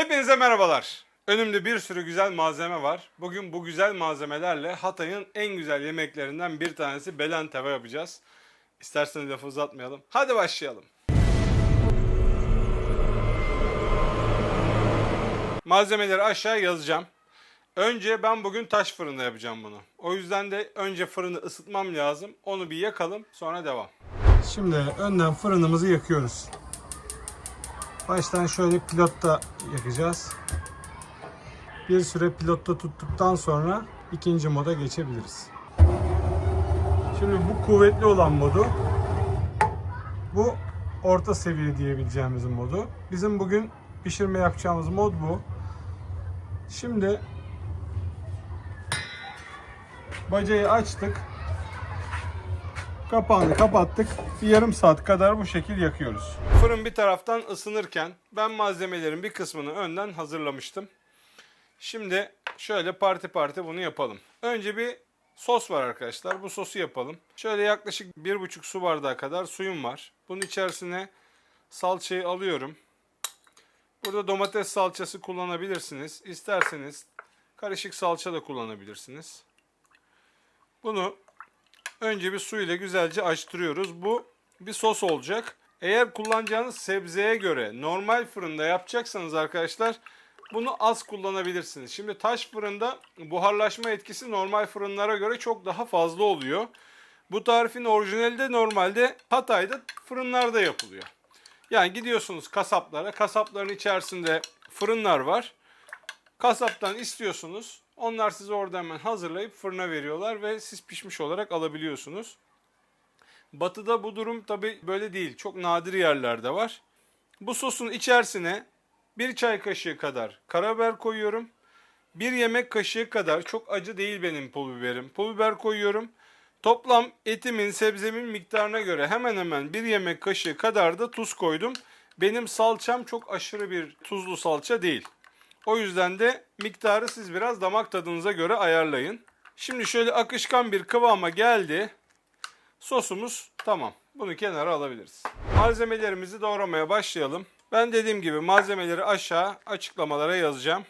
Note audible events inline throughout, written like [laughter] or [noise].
Hepinize merhabalar. Önümde bir sürü güzel malzeme var. Bugün bu güzel malzemelerle Hatay'ın en güzel yemeklerinden bir tanesi belen tava yapacağız. İsterseniz lafı uzatmayalım. Hadi başlayalım. Malzemeleri aşağı yazacağım. Önce ben bugün taş fırında yapacağım bunu. O yüzden de önce fırını ısıtmam lazım. Onu bir yakalım sonra devam. Şimdi önden fırınımızı yakıyoruz. Baştan şöyle pilotta yakacağız. Bir süre pilotta tuttuktan sonra ikinci moda geçebiliriz. Şimdi bu kuvvetli olan modu. Bu orta seviye diyebileceğimiz modu. Bizim bugün pişirme yapacağımız mod bu. Şimdi bacayı açtık. Kapağını kapattık. Bir yarım saat kadar bu şekil yakıyoruz. Fırın bir taraftan ısınırken ben malzemelerin bir kısmını önden hazırlamıştım. Şimdi şöyle parti parti bunu yapalım. Önce bir sos var arkadaşlar. Bu sosu yapalım. Şöyle yaklaşık 1,5 su bardağı kadar suyum var. Bunun içerisine salçayı alıyorum. Burada domates salçası kullanabilirsiniz. İsterseniz karışık salça da kullanabilirsiniz. Bunu önce bir su ile güzelce açtırıyoruz. Bu bir sos olacak. Eğer kullanacağınız sebzeye göre normal fırında yapacaksanız arkadaşlar bunu az kullanabilirsiniz. Şimdi taş fırında buharlaşma etkisi normal fırınlara göre çok daha fazla oluyor. Bu tarifin orijinali de normalde Hatay'da fırınlarda yapılıyor. Yani gidiyorsunuz kasaplara. Kasapların içerisinde fırınlar var. Kasaptan istiyorsunuz. Onlar size orada hemen hazırlayıp fırına veriyorlar ve siz pişmiş olarak alabiliyorsunuz. Batı'da bu durum tabi böyle değil. Çok nadir yerlerde var. Bu sosun içerisine bir çay kaşığı kadar karabiber koyuyorum. Bir yemek kaşığı kadar çok acı değil benim pul biberim. Pul biber koyuyorum. Toplam etimin, sebzemin miktarına göre hemen hemen bir yemek kaşığı kadar da tuz koydum. Benim salçam çok aşırı bir tuzlu salça değil. O yüzden de miktarı siz biraz damak tadınıza göre ayarlayın. Şimdi şöyle akışkan bir kıvama geldi. Sosumuz tamam. Bunu kenara alabiliriz. Malzemelerimizi doğramaya başlayalım. Ben dediğim gibi malzemeleri aşağı açıklamalara yazacağım.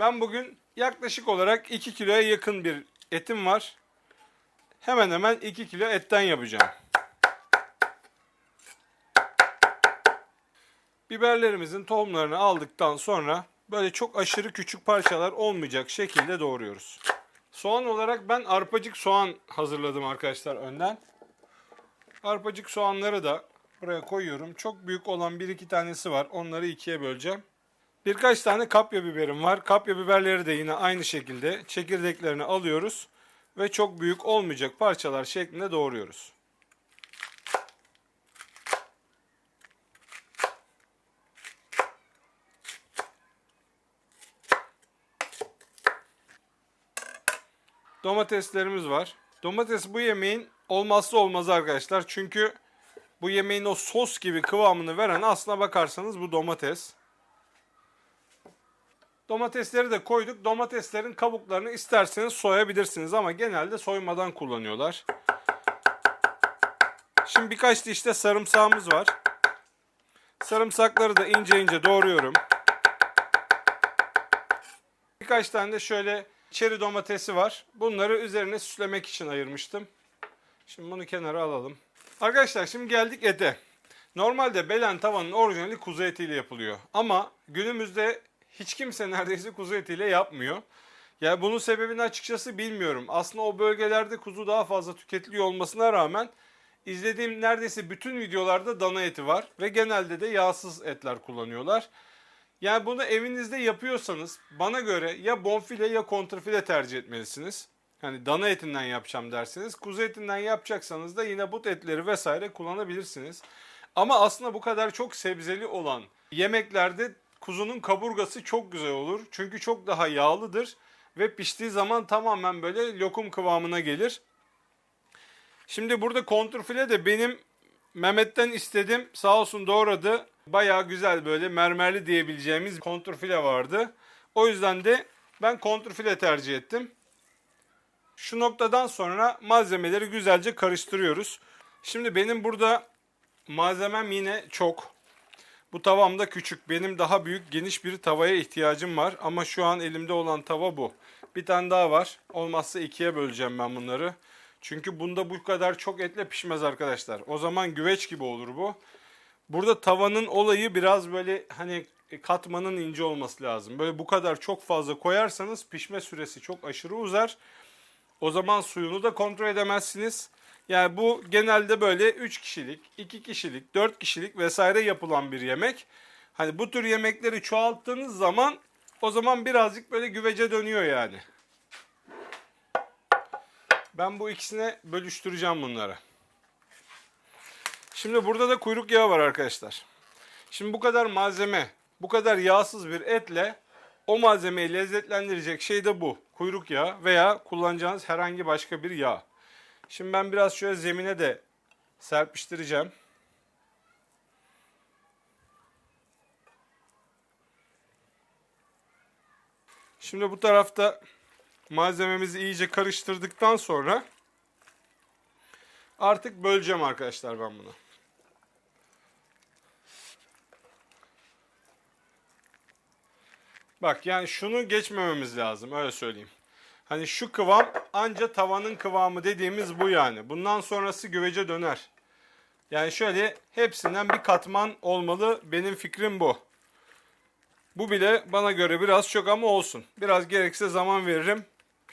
Ben bugün yaklaşık olarak 2 kiloya yakın bir etim var. Hemen hemen 2 kilo etten yapacağım. Biberlerimizin tohumlarını aldıktan sonra böyle çok aşırı küçük parçalar olmayacak şekilde doğruyoruz. Soğan olarak ben arpacık soğan hazırladım arkadaşlar önden. Arpacık soğanları da buraya koyuyorum. Çok büyük olan bir iki tanesi var. Onları ikiye böleceğim. Birkaç tane kapya biberim var. Kapya biberleri de yine aynı şekilde çekirdeklerini alıyoruz ve çok büyük olmayacak parçalar şeklinde doğruyoruz. Domateslerimiz var. Domates bu yemeğin olmazsa olmazı arkadaşlar. Çünkü bu yemeğin o sos gibi kıvamını veren aslına bakarsanız bu domates. Domatesleri de koyduk. Domateslerin kabuklarını isterseniz soyabilirsiniz ama genelde soymadan kullanıyorlar. Şimdi birkaç diş de sarımsağımız var. Sarımsakları da ince ince doğruyorum. Birkaç tane de şöyle çeri domatesi var. Bunları üzerine süslemek için ayırmıştım. Şimdi bunu kenara alalım. Arkadaşlar şimdi geldik ete. Normalde belen tavanın orijinali kuzu etiyle yapılıyor. Ama günümüzde hiç kimse neredeyse kuzu etiyle yapmıyor. Yani bunun sebebini açıkçası bilmiyorum. Aslında o bölgelerde kuzu daha fazla tüketiliyor olmasına rağmen izlediğim neredeyse bütün videolarda dana eti var ve genelde de yağsız etler kullanıyorlar. Yani bunu evinizde yapıyorsanız bana göre ya bonfile ya kontrfile tercih etmelisiniz. Hani dana etinden yapacağım derseniz. Kuzu etinden yapacaksanız da yine but etleri vesaire kullanabilirsiniz. Ama aslında bu kadar çok sebzeli olan yemeklerde kuzunun kaburgası çok güzel olur. Çünkü çok daha yağlıdır ve piştiği zaman tamamen böyle lokum kıvamına gelir. Şimdi burada kontrfile de benim Mehmet'ten istedim. Sağ olsun doğradı. Bayağı güzel böyle mermerli diyebileceğimiz kontrfile vardı. O yüzden de ben kontrfile tercih ettim. Şu noktadan sonra malzemeleri güzelce karıştırıyoruz. Şimdi benim burada malzemem yine çok. Bu tavam da küçük. Benim daha büyük, geniş bir tavaya ihtiyacım var. Ama şu an elimde olan tava bu. Bir tane daha var. Olmazsa ikiye böleceğim ben bunları. Çünkü bunda bu kadar çok etle pişmez arkadaşlar. O zaman güveç gibi olur bu. Burada tavanın olayı biraz böyle hani katmanın ince olması lazım. Böyle bu kadar çok fazla koyarsanız pişme süresi çok aşırı uzar. O zaman suyunu da kontrol edemezsiniz. Yani bu genelde böyle 3 kişilik, 2 kişilik, 4 kişilik vesaire yapılan bir yemek. Hani bu tür yemekleri çoğalttığınız zaman o zaman birazcık böyle güvece dönüyor yani. Ben bu ikisine bölüştüreceğim bunları. Şimdi burada da kuyruk yağı var arkadaşlar. Şimdi bu kadar malzeme, bu kadar yağsız bir etle o malzemeyi lezzetlendirecek şey de bu. Kuyruk yağı veya kullanacağınız herhangi başka bir yağ. Şimdi ben biraz şöyle zemine de serpiştireceğim. Şimdi bu tarafta malzememizi iyice karıştırdıktan sonra artık böleceğim arkadaşlar ben bunu. Bak yani şunu geçmememiz lazım öyle söyleyeyim. Hani şu kıvam anca tavanın kıvamı dediğimiz bu yani. Bundan sonrası güvece döner. Yani şöyle hepsinden bir katman olmalı. Benim fikrim bu. Bu bile bana göre biraz çok ama olsun. Biraz gerekse zaman veririm.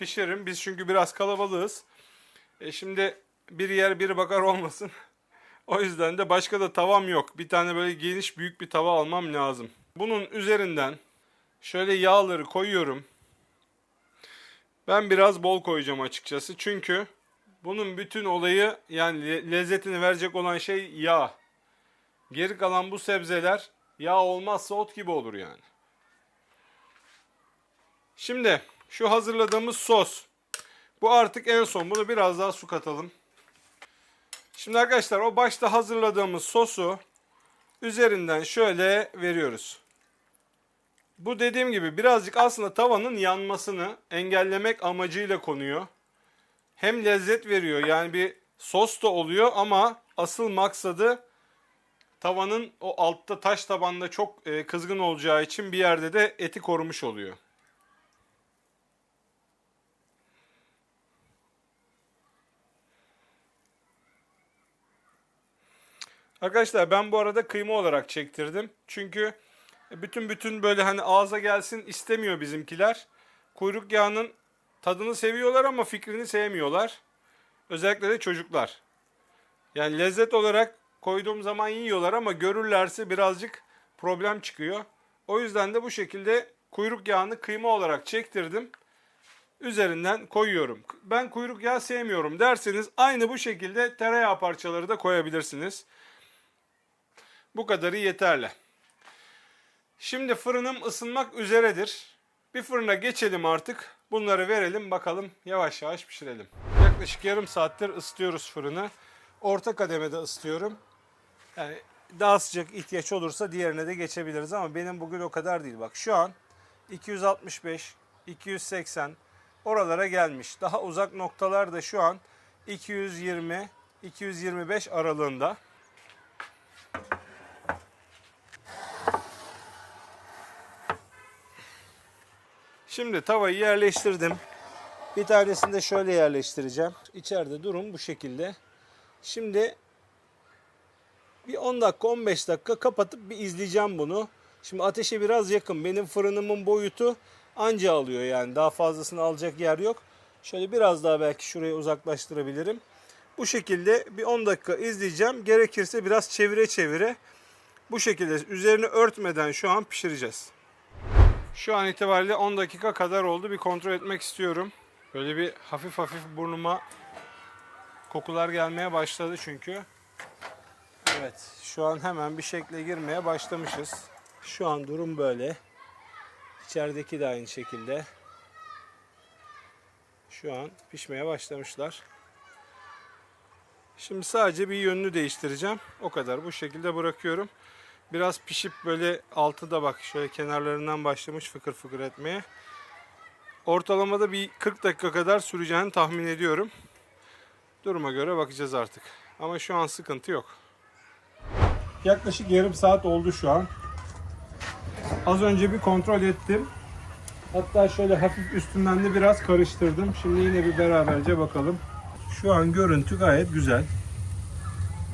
Pişiririm. Biz çünkü biraz kalabalığız. E şimdi bir yer biri bakar olmasın. [laughs] o yüzden de başka da tavam yok. Bir tane böyle geniş büyük bir tava almam lazım. Bunun üzerinden şöyle yağları koyuyorum. Ben biraz bol koyacağım açıkçası. Çünkü bunun bütün olayı yani le- lezzetini verecek olan şey yağ. Geri kalan bu sebzeler yağ olmazsa ot gibi olur yani. Şimdi şu hazırladığımız sos. Bu artık en son. Bunu biraz daha su katalım. Şimdi arkadaşlar o başta hazırladığımız sosu üzerinden şöyle veriyoruz. Bu dediğim gibi birazcık aslında tavanın yanmasını engellemek amacıyla konuyor. Hem lezzet veriyor yani bir sos da oluyor ama asıl maksadı tavanın o altta taş tabanda çok e, kızgın olacağı için bir yerde de eti korumuş oluyor. Arkadaşlar ben bu arada kıyma olarak çektirdim. Çünkü bütün bütün böyle hani ağza gelsin istemiyor bizimkiler. Kuyruk yağının tadını seviyorlar ama fikrini sevmiyorlar. Özellikle de çocuklar. Yani lezzet olarak koyduğum zaman yiyorlar ama görürlerse birazcık problem çıkıyor. O yüzden de bu şekilde kuyruk yağını kıyma olarak çektirdim. Üzerinden koyuyorum. Ben kuyruk yağı sevmiyorum derseniz aynı bu şekilde tereyağı parçaları da koyabilirsiniz. Bu kadarı yeterli. Şimdi fırınım ısınmak üzeredir. Bir fırına geçelim artık. Bunları verelim bakalım yavaş yavaş pişirelim. Yaklaşık yarım saattir ısıtıyoruz fırını. Orta kademede ısıtıyorum. Yani daha sıcak ihtiyaç olursa diğerine de geçebiliriz ama benim bugün o kadar değil. Bak şu an 265, 280 oralara gelmiş. Daha uzak noktalar da şu an 220, 225 aralığında. Şimdi tavayı yerleştirdim. Bir tanesini de şöyle yerleştireceğim. İçeride durum bu şekilde. Şimdi bir 10 dakika 15 dakika kapatıp bir izleyeceğim bunu. Şimdi ateşe biraz yakın. Benim fırınımın boyutu anca alıyor yani. Daha fazlasını alacak yer yok. Şöyle biraz daha belki şuraya uzaklaştırabilirim. Bu şekilde bir 10 dakika izleyeceğim. Gerekirse biraz çevire çevire bu şekilde üzerini örtmeden şu an pişireceğiz. Şu an itibariyle 10 dakika kadar oldu. Bir kontrol etmek istiyorum. Böyle bir hafif hafif burnuma kokular gelmeye başladı çünkü. Evet, şu an hemen bir şekle girmeye başlamışız. Şu an durum böyle. İçerideki de aynı şekilde. Şu an pişmeye başlamışlar. Şimdi sadece bir yönünü değiştireceğim. O kadar. Bu şekilde bırakıyorum. Biraz pişip böyle altı da bak şöyle kenarlarından başlamış fıkır fıkır etmeye. Ortalamada bir 40 dakika kadar süreceğini tahmin ediyorum. Duruma göre bakacağız artık. Ama şu an sıkıntı yok. Yaklaşık yarım saat oldu şu an. Az önce bir kontrol ettim. Hatta şöyle hafif üstünden de biraz karıştırdım. Şimdi yine bir beraberce bakalım. Şu an görüntü gayet güzel.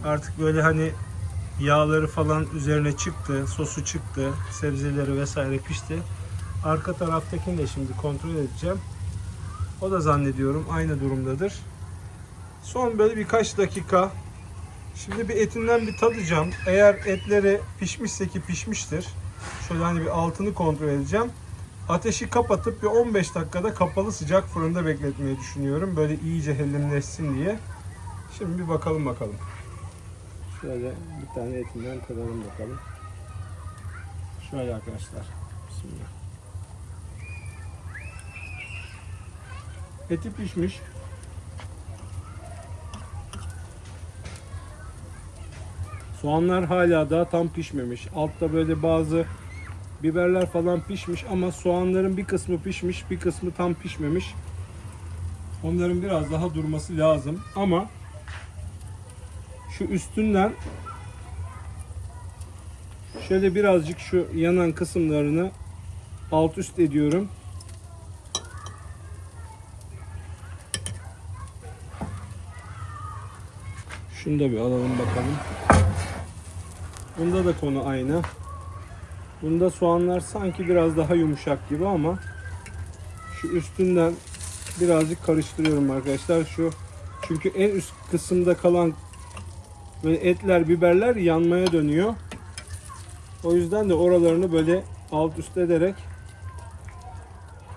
Artık böyle hani yağları falan üzerine çıktı, sosu çıktı, sebzeleri vesaire pişti. Arka taraftakini de şimdi kontrol edeceğim. O da zannediyorum aynı durumdadır. Son böyle birkaç dakika. Şimdi bir etinden bir tadacağım. Eğer etleri pişmişse ki pişmiştir. Şöyle hani bir altını kontrol edeceğim. Ateşi kapatıp bir 15 dakikada kapalı sıcak fırında bekletmeyi düşünüyorum. Böyle iyice hellimleşsin diye. Şimdi bir bakalım bakalım. Şöyle bir tane etinden tadalım bakalım. Şöyle arkadaşlar. Bismillah. Eti pişmiş. Soğanlar hala daha tam pişmemiş. Altta böyle bazı biberler falan pişmiş ama soğanların bir kısmı pişmiş, bir kısmı tam pişmemiş. Onların biraz daha durması lazım ama şu üstünden şöyle birazcık şu yanan kısımlarını alt üst ediyorum. Şunu da bir alalım bakalım. Bunda da konu aynı. Bunda soğanlar sanki biraz daha yumuşak gibi ama şu üstünden birazcık karıştırıyorum arkadaşlar. Şu çünkü en üst kısımda kalan böyle etler, biberler yanmaya dönüyor. O yüzden de oralarını böyle alt üst ederek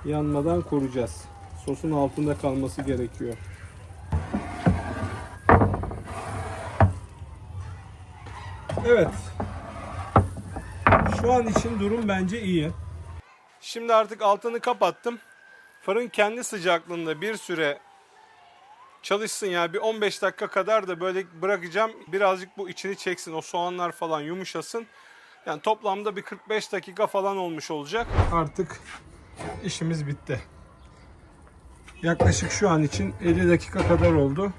yanmadan koruyacağız. Sosun altında kalması gerekiyor. Evet. Şu an için durum bence iyi. Şimdi artık altını kapattım. Fırın kendi sıcaklığında bir süre çalışsın ya bir 15 dakika kadar da böyle bırakacağım. Birazcık bu içini çeksin. O soğanlar falan yumuşasın. Yani toplamda bir 45 dakika falan olmuş olacak. Artık işimiz bitti. Yaklaşık şu an için 50 dakika kadar oldu.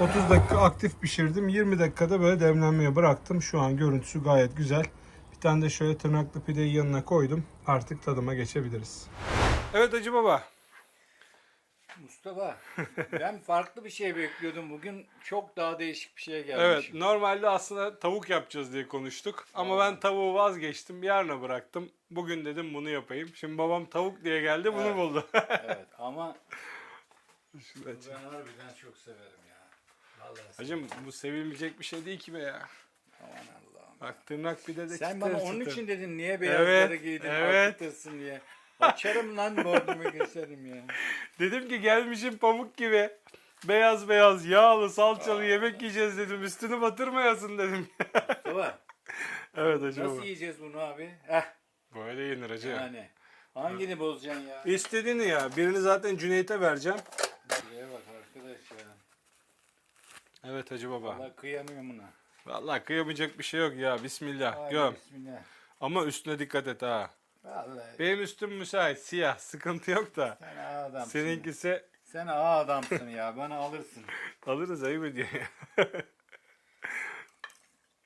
30 dakika aktif pişirdim. 20 dakikada böyle demlenmeye bıraktım. Şu an görüntüsü gayet güzel. Bir tane de şöyle tırnaklı pideyi yanına koydum. Artık tadıma geçebiliriz. Evet Hacı Baba. Mustafa, ben farklı bir şey bekliyordum. Bugün çok daha değişik bir şey gelmiş. Evet normalde aslında tavuk yapacağız diye konuştuk. Ama ben tavuğu vazgeçtim. Yarına bıraktım. Bugün dedim bunu yapayım. Şimdi babam tavuk diye geldi bunu Evet. buldu. evet [laughs] ama Şunu ben açayım. harbiden çok severim ya. Vallahi Hacım bu sevilmeyecek bir şey değil ki be ya. aman Allah'ım. Bak tırnak pide de Sen çıtır bana onun çıtır. için dedin niye beyazları Evet, giydin evet. diye. Açarım lan bordumu keserim ya. Dedim ki gelmişim pamuk gibi. Beyaz beyaz yağlı salçalı yemek yiyeceğiz dedim. Üstünü batırmayasın dedim. [laughs] Mustafa evet hacı nasıl baba. yiyeceğiz bunu abi? Heh Böyle yenir hacı. yani. Hangini bozacaksın ya? İstediğini ya. Birini zaten Cüneyt'e vereceğim. Şuraya bak arkadaş ya. Evet hacı baba. Vallahi kıyamıyorum buna. Vallahi kıyamayacak bir şey yok ya. Bismillah. Ay, Göm. Bismillah. Ama üstüne dikkat et ha. Vallahi Benim üstüm müsait. Siyah. Sıkıntı yok da. sen ağa adamsın. Seninkisi Sen ağa adamsın ya. Bana alırsın. [laughs] alırız ayıp ediyor ya. [laughs]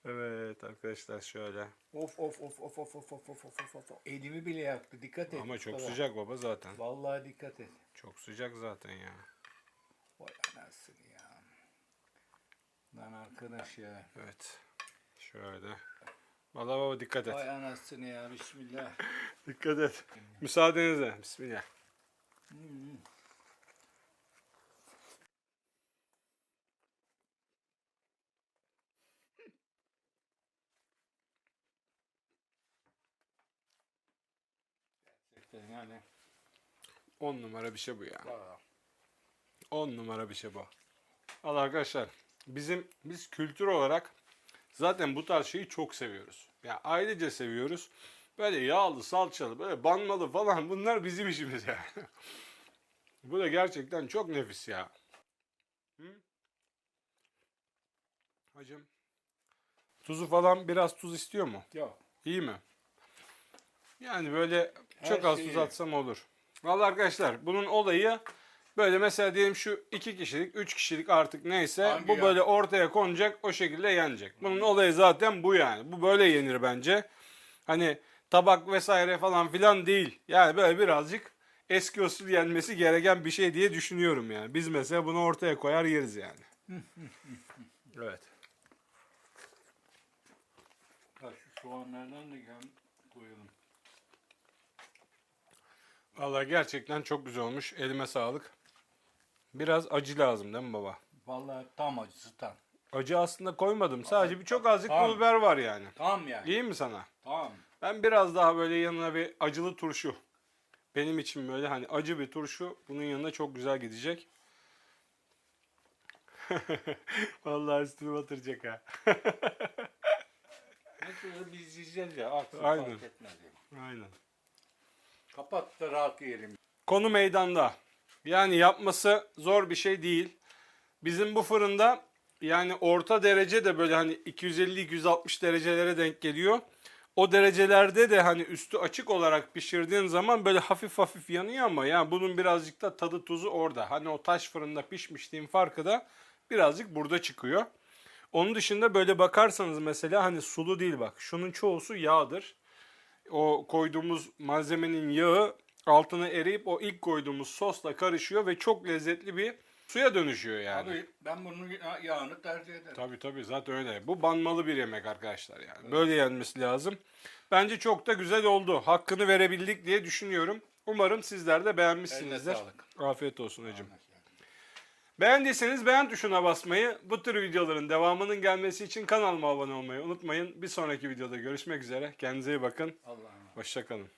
evet arkadaşlar şöyle. Of of of of of of of of of of of. Elimi bile yaktı. Dikkat et. Ama çok Mustafa. sıcak baba zaten. Vallahi dikkat et. Çok sıcak zaten ya. Vay anasını ya. Lan arkadaş ya. Evet. Şöyle. Vallahi baba dikkat et. Vay anasını ya. Bismillah. [laughs] Dikkat et. Müsaadenizle. Bismillah. Hmm. Yani. 10 numara bir şey bu ya. Aa, 10 numara bir şey bu. Al arkadaşlar. Bizim biz kültür olarak zaten bu tarz şeyi çok seviyoruz. Ya ailece seviyoruz. Böyle yağlı, salçalı, böyle banmalı falan bunlar bizim işimiz yani. [laughs] bu da gerçekten çok nefis ya. Hı? Hacım. Tuzu falan biraz tuz istiyor mu? Yok. İyi mi? Yani böyle Her çok az şey tuz atsam olur. Vallahi arkadaşlar bunun olayı Böyle mesela diyelim şu iki kişilik, üç kişilik artık neyse Hangi bu ya? böyle ortaya konacak o şekilde yenecek. Bunun olayı zaten bu yani. Bu böyle yenir bence. Hani tabak vesaire falan filan değil. Yani böyle birazcık eski usul yenmesi gereken bir şey diye düşünüyorum yani. Biz mesela bunu ortaya koyar yeriz yani. [laughs] evet. Ya şu soğanlardan da gel koyalım. Vallahi gerçekten çok güzel olmuş. Elime sağlık. Biraz acı lazım değil mi baba? Vallahi tam acısı tam. Acı aslında koymadım. Sadece bir çok azıcık Tamam. pul biber var yani. Tam yani. İyi mi sana? Tamam. Ben biraz daha böyle yanına bir acılı turşu. Benim için böyle hani acı bir turşu bunun yanına çok güzel gidecek. [laughs] Vallahi üstüne batıracak ha. [laughs] Nasıl biz yiyeceğiz ya. Aksın Aynen. fark etmez. ya. Aynen. Kapat da rahat yiyelim. Konu meydanda. Yani yapması zor bir şey değil. Bizim bu fırında yani orta derece de böyle hani 250-260 derecelere denk geliyor. O derecelerde de hani üstü açık olarak pişirdiğin zaman böyle hafif hafif yanıyor ama yani bunun birazcık da tadı tuzu orada. Hani o taş fırında pişmişliğin farkı da birazcık burada çıkıyor. Onun dışında böyle bakarsanız mesela hani sulu değil bak. Şunun çoğusu yağdır. O koyduğumuz malzemenin yağı altına eriyip o ilk koyduğumuz sosla karışıyor ve çok lezzetli bir suya dönüşüyor yani. Abi ben bunun ya- yağını tercih ederim. Tabii tabii zaten öyle. Bu banmalı bir yemek arkadaşlar yani. Böyle yenmesi lazım. Bence çok da güzel oldu. Hakkını verebildik diye düşünüyorum. Umarım sizler de beğenmişsinizdir. Eline. Afiyet olsun hacım. Beğendiyseniz beğen tuşuna basmayı, bu tür videoların devamının gelmesi için kanalıma abone olmayı unutmayın. Bir sonraki videoda görüşmek üzere. Kendinize iyi bakın. Allah'ım. Hoşçakalın.